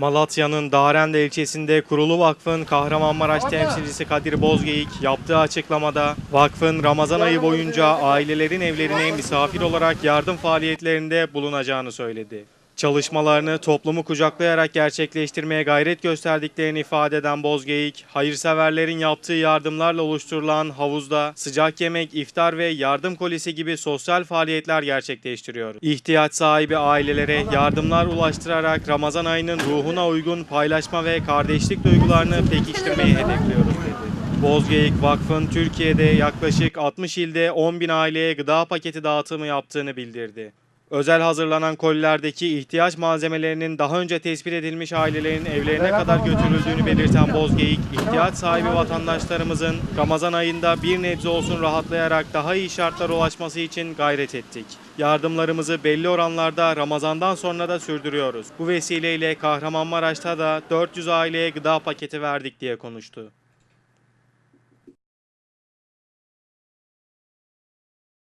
Malatya'nın Darende ilçesinde kurulu vakfın Kahramanmaraş temsilcisi Kadir Bozgeyik yaptığı açıklamada vakfın Ramazan ayı boyunca ailelerin evlerine misafir olarak yardım faaliyetlerinde bulunacağını söyledi. Çalışmalarını toplumu kucaklayarak gerçekleştirmeye gayret gösterdiklerini ifade eden Bozgeyik, hayırseverlerin yaptığı yardımlarla oluşturulan havuzda sıcak yemek, iftar ve yardım kolisi gibi sosyal faaliyetler gerçekleştiriyor. İhtiyaç sahibi ailelere yardımlar ulaştırarak Ramazan ayının ruhuna uygun paylaşma ve kardeşlik duygularını pekiştirmeyi hedefliyoruz. Bozgeyik Vakfı'nın Türkiye'de yaklaşık 60 ilde 10 bin aileye gıda paketi dağıtımı yaptığını bildirdi. Özel hazırlanan kolilerdeki ihtiyaç malzemelerinin daha önce tespit edilmiş ailelerin evlerine kadar götürüldüğünü belirten Bozgeyik, ihtiyaç sahibi vatandaşlarımızın Ramazan ayında bir nebze olsun rahatlayarak daha iyi şartlara ulaşması için gayret ettik. Yardımlarımızı belli oranlarda Ramazan'dan sonra da sürdürüyoruz. Bu vesileyle Kahramanmaraş'ta da 400 aileye gıda paketi verdik diye konuştu.